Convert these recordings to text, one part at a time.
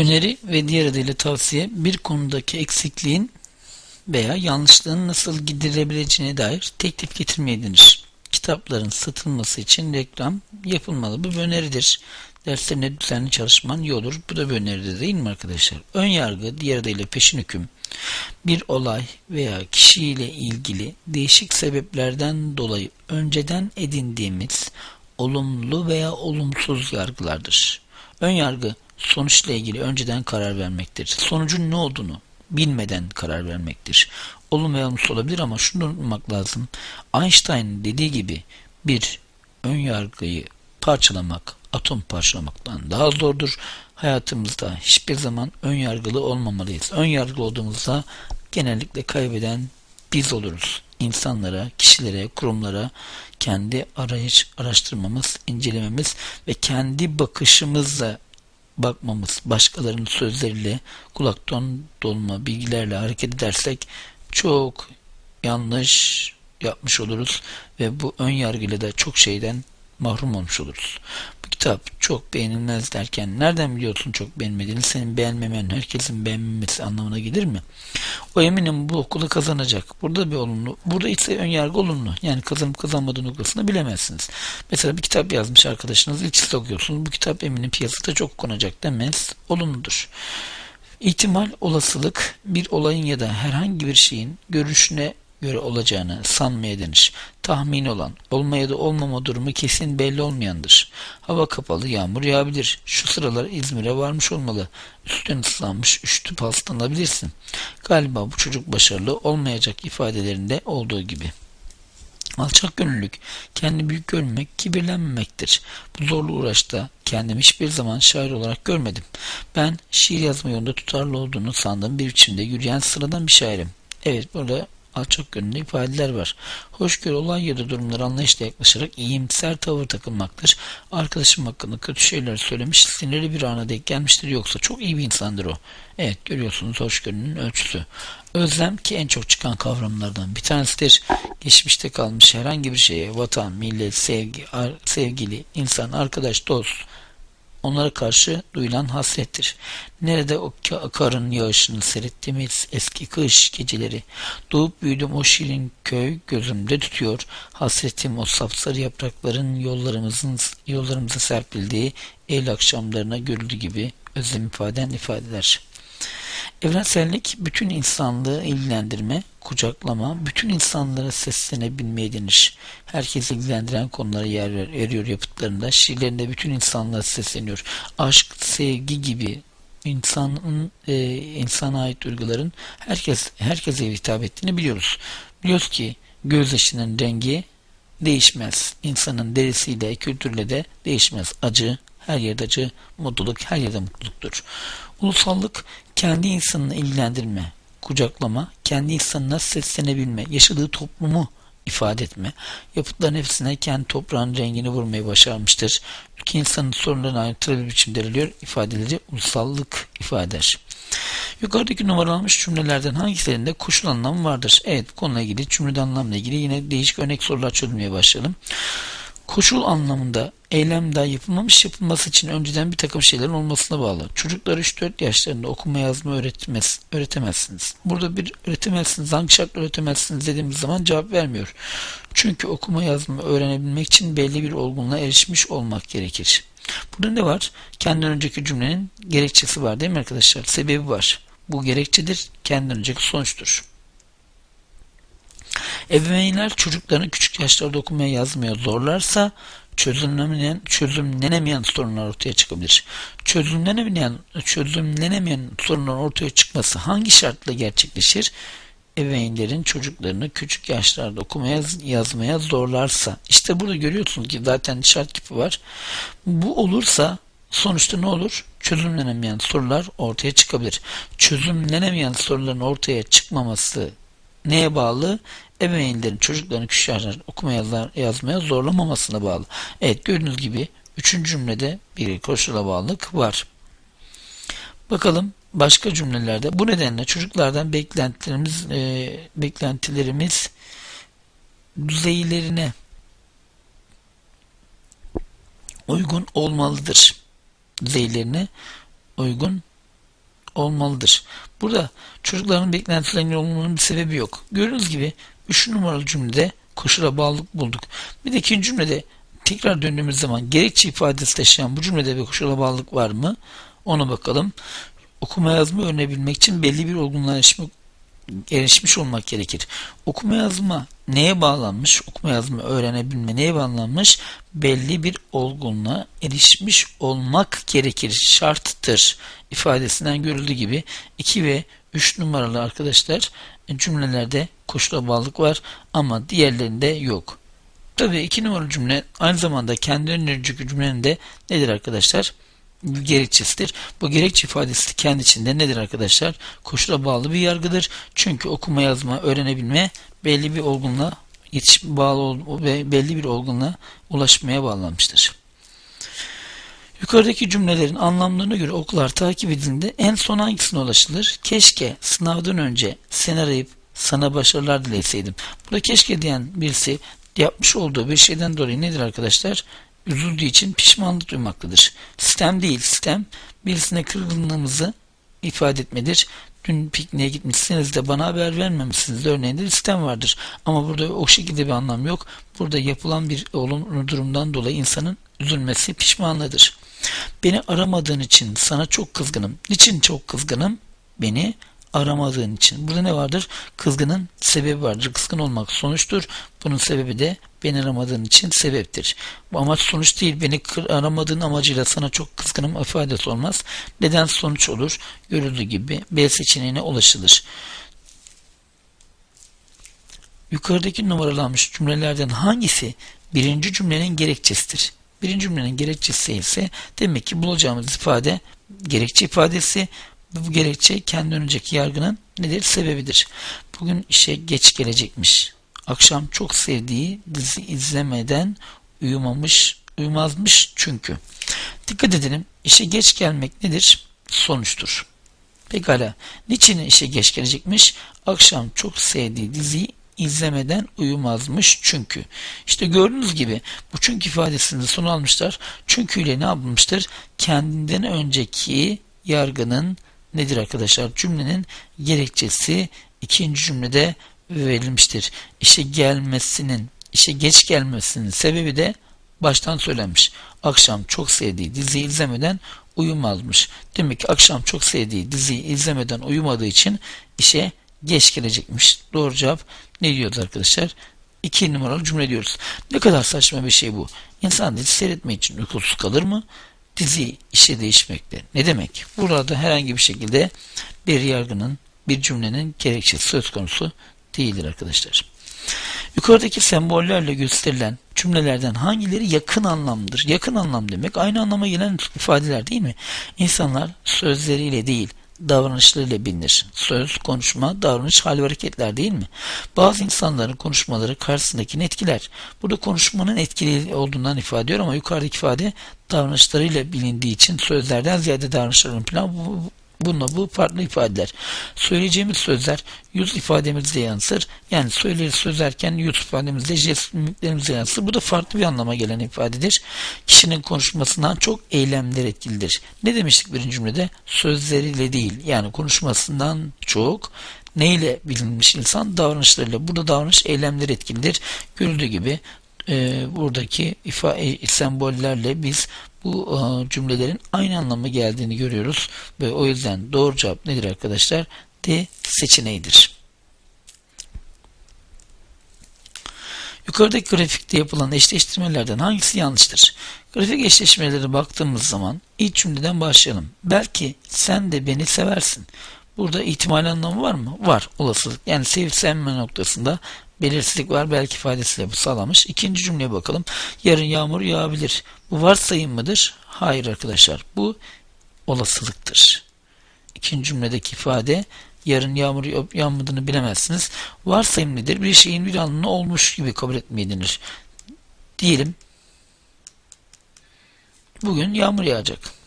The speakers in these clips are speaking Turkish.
Öneri ve diğer adıyla tavsiye bir konudaki eksikliğin veya yanlışlığın nasıl giderilebileceğine dair teklif getirmeye denir. Kitapların satılması için reklam yapılmalı. Bu bir öneridir. Derslerine düzenli çalışman iyi olur. Bu da bir öneridir değil mi arkadaşlar? Ön yargı, diğer adıyla peşin hüküm. Bir olay veya kişiyle ilgili değişik sebeplerden dolayı önceden edindiğimiz olumlu veya olumsuz yargılardır. Ön yargı sonuçla ilgili önceden karar vermektir. Sonucun ne olduğunu bilmeden karar vermektir. Olumlu veya olumsuz olabilir ama şunu unutmak lazım. Einstein dediği gibi bir ön yargıyı parçalamak atom parçalamaktan daha zordur. Hayatımızda hiçbir zaman ön yargılı olmamalıyız. Ön yargılı olduğumuzda genellikle kaybeden biz oluruz. İnsanlara, kişilere, kurumlara kendi arayış, araştırmamız, incelememiz ve kendi bakışımızla bakmamız, başkalarının sözleriyle kulaktan dolma bilgilerle hareket edersek çok yanlış yapmış oluruz. Ve bu ön yargıyla da çok şeyden mahrum olmuş oluruz. Bu kitap çok beğenilmez derken nereden biliyorsun çok beğenmediğini senin beğenmemen herkesin beğenmemesi anlamına gelir mi? O eminim bu okulu kazanacak. Burada bir olumlu. Burada ise ön yargı olumlu. Yani kazanıp kazanmadığı noktasını bilemezsiniz. Mesela bir kitap yazmış arkadaşınız ilk siz okuyorsunuz. Bu kitap eminim piyasada çok konacak demez. Olumludur. İhtimal, olasılık bir olayın ya da herhangi bir şeyin görüşüne göre olacağını sanmaya denir. Tahmin olan, olma ya da olmama durumu kesin belli olmayandır. Hava kapalı, yağmur yağabilir. Şu sıralar İzmir'e varmış olmalı. Üstten ıslanmış, üşütüp hastalanabilirsin. Galiba bu çocuk başarılı olmayacak ifadelerinde olduğu gibi. Alçak gönüllülük, kendi büyük görmek, kibirlenmemektir. Bu zorlu uğraşta kendimi hiçbir zaman şair olarak görmedim. Ben şiir yazma yolunda tutarlı olduğunu sandığım bir biçimde yürüyen sıradan bir şairim. Evet burada alçak gönüllü ifadeler var. Hoşgörü olay ya da durumları anlayışla yaklaşarak iyimser tavır takılmaktır. Arkadaşım hakkında kötü şeyler söylemiş, sinirli bir ana denk gelmiştir yoksa çok iyi bir insandır o. Evet görüyorsunuz hoşgörünün ölçüsü. Özlem ki en çok çıkan kavramlardan bir tanesidir. Geçmişte kalmış herhangi bir şeye vatan, millet, sevgi, sevgili, insan, arkadaş, dost, onlara karşı duyulan hasrettir. Nerede o karın yağışını seyrettiğimiz eski kış geceleri, doğup büyüdüm o şirin köy gözümde tutuyor, hasretim o sapsarı yaprakların yollarımızın yollarımıza serpildiği el akşamlarına görüldü gibi özlem ifaden ifadeler. Evrensellik bütün insanlığı ilgilendirme, kucaklama, bütün insanlara seslenebilmeye denir. Herkesi ilgilendiren konulara yer veriyor yapıtlarında. Şiirlerinde bütün insanlara sesleniyor. Aşk, sevgi gibi insanın e, insana ait duyguların herkes herkese hitap ettiğini biliyoruz. Biliyoruz ki gözyaşının rengi değişmez. İnsanın derisiyle, kültürle de değişmez. Acı, her yerde acı, mutluluk her yerde mutluluktur. Ulusallık kendi insanını ilgilendirme, kucaklama, kendi insanına seslenebilme, yaşadığı toplumu ifade etme, yapıtların hepsine kendi toprağın rengini vurmayı başarmıştır. Ülke insanın sorunlarını ayrıntılı bir biçimde veriliyor, ifadeleri ulusallık ifade eder. Yukarıdaki numaralanmış cümlelerden hangilerinde koşul anlamı vardır? Evet, konuyla ilgili, cümlede anlamla ilgili yine değişik örnek sorular çözmeye başlayalım. Koşul anlamında eylemde yapılmamış yapılması için önceden bir takım şeylerin olmasına bağlı. Çocuklar 3-4 yaşlarında okuma yazma öğretmez, öğretemezsiniz. Burada bir öğretemezsiniz, hangi şartla öğretemezsiniz dediğimiz zaman cevap vermiyor. Çünkü okuma yazma öğrenebilmek için belli bir olgunluğa erişmiş olmak gerekir. Burada ne var? Kendinden önceki cümlenin gerekçesi var değil mi arkadaşlar? Sebebi var. Bu gerekçedir, kendinden önceki sonuçtur. Ebeveynler çocuklarını küçük yaşlarda okumaya yazmaya zorlarsa çözümlenemeyen, çözümlenemeyen sorunlar ortaya çıkabilir. Çözümlenemeyen, çözümlenemeyen sorunlar ortaya çıkması hangi şartla gerçekleşir? Ebeveynlerin çocuklarını küçük yaşlarda okumaya yazmaya zorlarsa. İşte burada görüyorsunuz ki zaten şart tipi var. Bu olursa sonuçta ne olur? Çözümlenemeyen sorular ortaya çıkabilir. Çözümlenemeyen soruların ortaya çıkmaması neye bağlı? Ebeveynlerin çocuklarını küçük yaşlarda okuma yazar, yazmaya zorlamamasına bağlı. Evet gördüğünüz gibi üçüncü cümlede bir koşula bağlılık var. Bakalım başka cümlelerde bu nedenle çocuklardan beklentilerimiz e, beklentilerimiz düzeylerine uygun olmalıdır. Düzeylerine uygun olmalıdır. Burada çocukların beklentilerinin olmamanın bir sebebi yok. Gördüğünüz gibi 3 numaralı cümlede koşula bağlılık bulduk. Bir de ikinci cümlede tekrar döndüğümüz zaman gerekçe ifadesi taşıyan bu cümlede bir koşula bağlılık var mı? Ona bakalım. Okuma yazma öğrenebilmek için belli bir olgunluğa erişmek, erişmiş olmak gerekir. Okuma yazma neye bağlanmış? Okuma yazma öğrenebilme neye bağlanmış? Belli bir olgunluğa erişmiş olmak gerekir. Şarttır ifadesinden görüldüğü gibi 2 ve 3 numaralı arkadaşlar cümlelerde koşula bağlılık var ama diğerlerinde yok. Tabii 2 numaralı cümle aynı zamanda kendi önceki cümlenin de nedir arkadaşlar? Gerekçesidir. Bu gerekçe ifadesi kendi içinde nedir arkadaşlar? Koşula bağlı bir yargıdır. Çünkü okuma yazma öğrenebilme belli bir olgunluğa yetiş bağlı ve belli bir olgunluğa ulaşmaya bağlanmıştır. Yukarıdaki cümlelerin anlamlarına göre okular takip edildiğinde en son hangisine ulaşılır? Keşke sınavdan önce seni arayıp sana başarılar dileseydim. Burada keşke diyen birisi yapmış olduğu bir şeyden dolayı nedir arkadaşlar? Üzüldüğü için pişmanlık duymaktadır. Sistem değil, sistem birisine kırgınlığımızı ifade etmedir. Dün pikniğe gitmişsiniz de bana haber vermemişsiniz de örneğinde sistem vardır. Ama burada o şekilde bir anlam yok. Burada yapılan bir olumlu durumdan dolayı insanın üzülmesi pişmanlığıdır. Beni aramadığın için sana çok kızgınım. Niçin çok kızgınım? Beni aramadığın için. Burada ne vardır? Kızgının sebebi vardır. Kızgın olmak sonuçtur. Bunun sebebi de beni aramadığın için sebeptir. Bu amaç sonuç değil. Beni aramadığın amacıyla sana çok kızgınım ifadesi olmaz. Neden sonuç olur? Görüldüğü gibi B seçeneğine ulaşılır. Yukarıdaki numaralanmış cümlelerden hangisi birinci cümlenin gerekçesidir? Birinci cümlenin gerekçesi ise demek ki bulacağımız ifade gerekçe ifadesi bu gerekçe kendi önceki yargının nedir? Sebebidir. Bugün işe geç gelecekmiş. Akşam çok sevdiği dizi izlemeden uyumamış, uyumazmış çünkü. Dikkat edelim. İşe geç gelmek nedir? Sonuçtur. Pekala. Niçin işe geç gelecekmiş? Akşam çok sevdiği diziyi izlemeden uyumazmış çünkü. İşte gördüğünüz gibi bu çünkü ifadesini son almışlar. Çünkü ile ne yapılmıştır? Kendinden önceki yargının nedir arkadaşlar? Cümlenin gerekçesi ikinci cümlede verilmiştir. İşe gelmesinin, işe geç gelmesinin sebebi de baştan söylenmiş. Akşam çok sevdiği diziyi izlemeden uyumazmış. Demek ki akşam çok sevdiği diziyi izlemeden uyumadığı için işe geç gelecekmiş. Doğru cevap ne diyoruz arkadaşlar? İki numaralı cümle diyoruz. Ne kadar saçma bir şey bu. İnsan dizi seyretmek için uykusuz kalır mı? dizi işe değişmekte. Ne demek? Burada herhangi bir şekilde bir yargının, bir cümlenin gerekçesi söz konusu değildir arkadaşlar. Yukarıdaki sembollerle gösterilen cümlelerden hangileri yakın anlamdır? Yakın anlam demek aynı anlama gelen ifadeler değil mi? İnsanlar sözleriyle değil, davranışlarıyla bilinir. Söz, konuşma, davranış, hal ve hareketler değil mi? Bazı insanların konuşmaları karşısındakini etkiler. Burada konuşmanın etkili olduğundan ifade ediyor ama yukarıdaki ifade davranışlarıyla bilindiği için sözlerden ziyade davranışların plan bu, Bununla bu farklı ifadeler. Söyleyeceğimiz sözler yüz ifademizde yansır. Yani söyleriz sözlerken yüz ifademizde jest yansır. Bu da farklı bir anlama gelen ifadedir. Kişinin konuşmasından çok eylemler etkilidir. Ne demiştik birinci cümlede? Sözleriyle değil. Yani konuşmasından çok neyle bilinmiş insan? Davranışlarıyla. Burada davranış eylemler etkilidir. Görüldüğü gibi e, buradaki ifa, e, sembollerle biz bu e, cümlelerin aynı anlamı geldiğini görüyoruz ve o yüzden doğru cevap nedir arkadaşlar? D seçeneğidir. Yukarıdaki grafikte yapılan eşleştirmelerden hangisi yanlıştır? Grafik eşleşmelere baktığımız zaman ilk cümleden başlayalım. Belki sen de beni seversin. Burada ihtimal anlamı var mı? Var. Olasılık. Yani sevip sevme noktasında belirsizlik var. Belki ifadesiyle bu sağlamış. İkinci cümleye bakalım. Yarın yağmur yağabilir. Bu varsayım mıdır? Hayır arkadaşlar. Bu olasılıktır. İkinci cümledeki ifade yarın yağmur yağmadığını bilemezsiniz. Varsayım nedir? Bir şeyin bir anlamı olmuş gibi kabul etmeye denir. Diyelim bugün yağmur yağacak.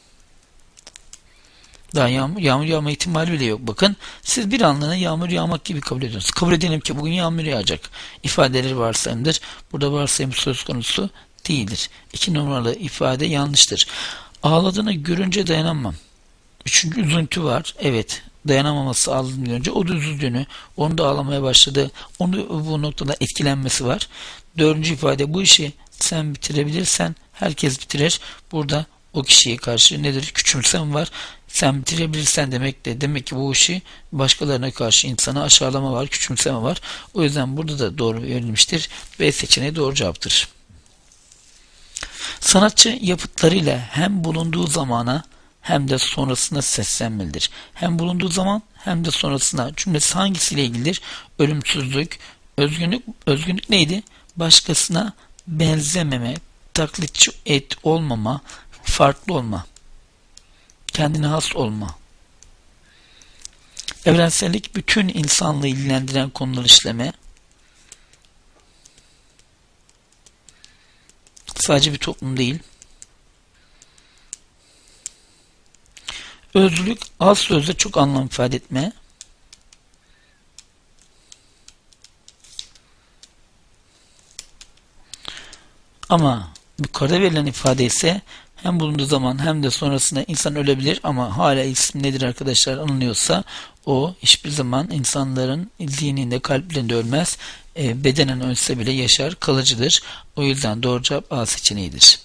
Daha yağmur, yağmur yağma ihtimali bile yok. Bakın siz bir anlığına yağmur yağmak gibi kabul ediyorsunuz. Kabul edelim ki bugün yağmur yağacak. İfadeleri varsayımdır. Burada varsayım söz konusu değildir. İki numaralı ifade yanlıştır. Ağladığını görünce dayanamam. Üçüncü üzüntü var. Evet. Dayanamaması ağladığından önce o da üzüldüğünü, onu da ağlamaya başladı. Onu bu noktada etkilenmesi var. Dördüncü ifade bu işi sen bitirebilirsen herkes bitirir. Burada o kişiye karşı nedir? Küçümsem var. Sen bitirebilirsen demek de demek ki bu işi başkalarına karşı insana aşağılama var, küçümseme var. O yüzden burada da doğru verilmiştir. B seçeneği doğru cevaptır. Sanatçı yapıtlarıyla hem bulunduğu zamana hem de sonrasına seslenmelidir. Hem bulunduğu zaman hem de sonrasına cümlesi hangisiyle ilgilidir? Ölümsüzlük, özgünlük, özgünlük neydi? Başkasına benzememe, taklitçi et olmama, farklı olma, kendine has olma. Evrensellik bütün insanlığı ilgilendiren konular işleme, sadece bir toplum değil. Özlülük az sözde çok anlam ifade etme. Ama yukarıda verilen ifade ise hem bulunduğu zaman hem de sonrasında insan ölebilir ama hala isim nedir arkadaşlar anılıyorsa o hiçbir zaman insanların zihninde kalplerinde ölmez. E, bedenen ölse bile yaşar kalıcıdır. O yüzden doğru cevap A seçeneğidir.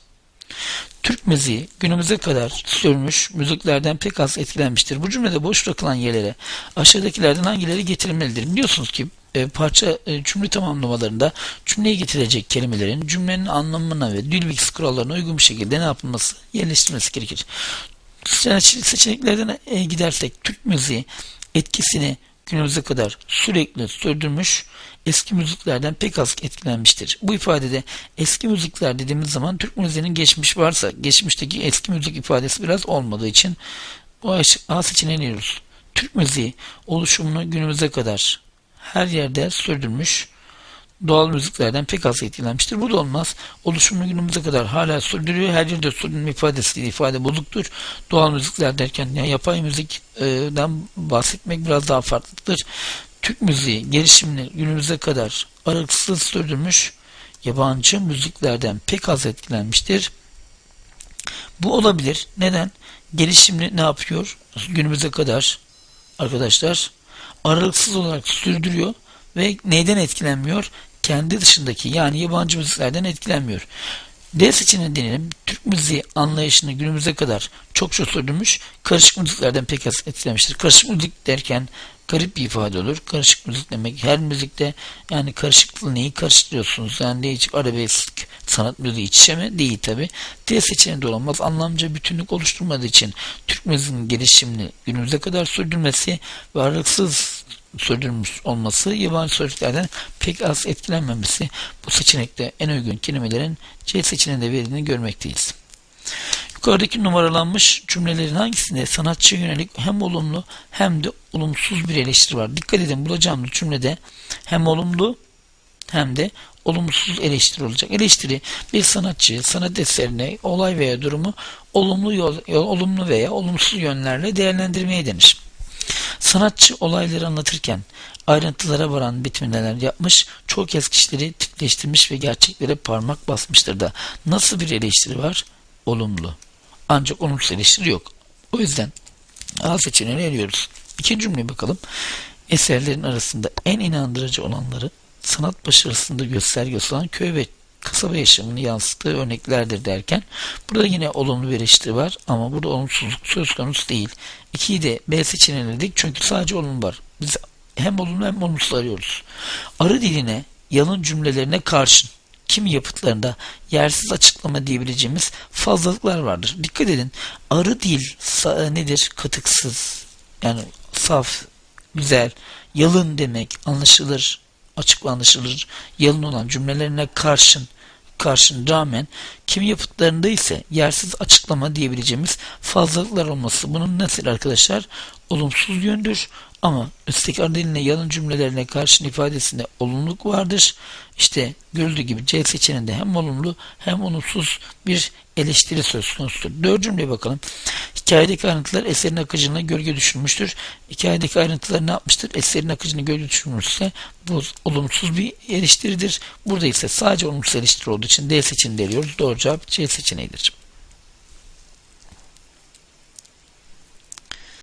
Türk müziği günümüze kadar sürmüş müziklerden pek az etkilenmiştir. Bu cümlede boş bırakılan yerlere aşağıdakilerden hangileri getirilmelidir? Biliyorsunuz ki e, parça e, cümle tamamlamalarında cümleyi getirecek kelimelerin cümlenin anlamına ve bilgisi kurallarına uygun bir şekilde ne yapılması, yerleştirilmesi gerekir. Seçeneklerden e, gidersek Türk müziği etkisini günümüze kadar sürekli sürdürmüş, eski müziklerden pek az etkilenmiştir. Bu ifadede eski müzikler dediğimiz zaman Türk müziğinin geçmiş varsa geçmişteki eski müzik ifadesi biraz olmadığı için bu A seçeneğini. Türk müziği oluşumunu günümüze kadar her yerde sürdürmüş, doğal müziklerden pek az etkilenmiştir. Bu da olmaz. Oluşumunu günümüze kadar hala sürdürüyor. Her yerde sürdürme ifadesi ifade bozuktur. Doğal müzikler derken yani yapay müzikten bahsetmek biraz daha farklıdır. Türk müziği gelişimini günümüze kadar aralıksız sürdürmüş, yabancı müziklerden pek az etkilenmiştir. Bu olabilir. Neden? Gelişimini ne yapıyor? Günümüze kadar arkadaşlar aralıksız olarak sürdürüyor ve neyden etkilenmiyor? Kendi dışındaki yani yabancı müziklerden etkilenmiyor. D seçeneği deneyelim. Türk müziği anlayışını günümüze kadar çok çok sürdürmüş. Karışık müziklerden pek az etkilemiştir. Karışık müzik derken garip bir ifade olur. Karışık müzik demek her müzikte yani karışıklığı neyi karıştırıyorsunuz? Yani değişik arabesk sanat müziği iç içe mi? Değil tabi. D seçeneği de olamaz. Anlamca bütünlük oluşturmadığı için Türk müziğinin gelişimini günümüze kadar sürdürmesi ve sürdürmüş olması yabancı sözcüklerden pek az etkilenmemesi bu seçenekte en uygun kelimelerin C seçeneğinde verildiğini görmekteyiz. Yukarıdaki numaralanmış cümlelerin hangisinde sanatçıya yönelik hem olumlu hem de olumsuz bir eleştiri var. Dikkat edin bulacağımız cümlede hem olumlu hem de olumsuz eleştiri olacak. Eleştiri bir sanatçı sanat eserine olay veya durumu olumlu yol, olumlu veya olumsuz yönlerle değerlendirmeye denir. Sanatçı olayları anlatırken ayrıntılara varan bitimleler yapmış, çok kez kişileri tipleştirmiş ve gerçeklere parmak basmıştır da nasıl bir eleştiri var? Olumlu. Ancak olumsuz eleştiri yok. O yüzden A seçeneğini eliyoruz. İkinci cümleye bakalım. Eserlerin arasında en inandırıcı olanları sanat başarısında göstergesi olan köy ve kasaba yaşamını yansıttığı örneklerdir derken burada yine olumlu bir eleştiri var ama burada olumsuzluk söz konusu değil. 2'yi de B seçeneğine dedik çünkü sadece olumlu var. Biz hem olumlu hem olumsuz arıyoruz. Arı diline yalın cümlelerine karşın kimi yapıtlarında yersiz açıklama diyebileceğimiz fazlalıklar vardır. Dikkat edin. Arı dil nedir? Katıksız. Yani saf, güzel, yalın demek, anlaşılır, açık ve yalın olan cümlelerine karşın karşın rağmen kimi yapıtlarında ise yersiz açıklama diyebileceğimiz fazlalıklar olması bunun nasıl arkadaşlar olumsuz yöndür ama üstteki ardiline yalın cümlelerine karşın ifadesinde olumluluk vardır. İşte görüldüğü gibi C seçeneğinde hem olumlu hem olumsuz bir eleştiri söz konusudur. Dört cümleye bakalım. Hikayedeki ayrıntılar eserin akıcılığına gölge düşürmüştür. Hikayedeki ayrıntılar ne yapmıştır? Eserin akıcılığına gölge düşürmüşse bu olumsuz bir eleştiridir. Burada ise sadece olumsuz eleştiri olduğu için D seçeneğini veriyoruz. Doğru cevap C seçeneğidir.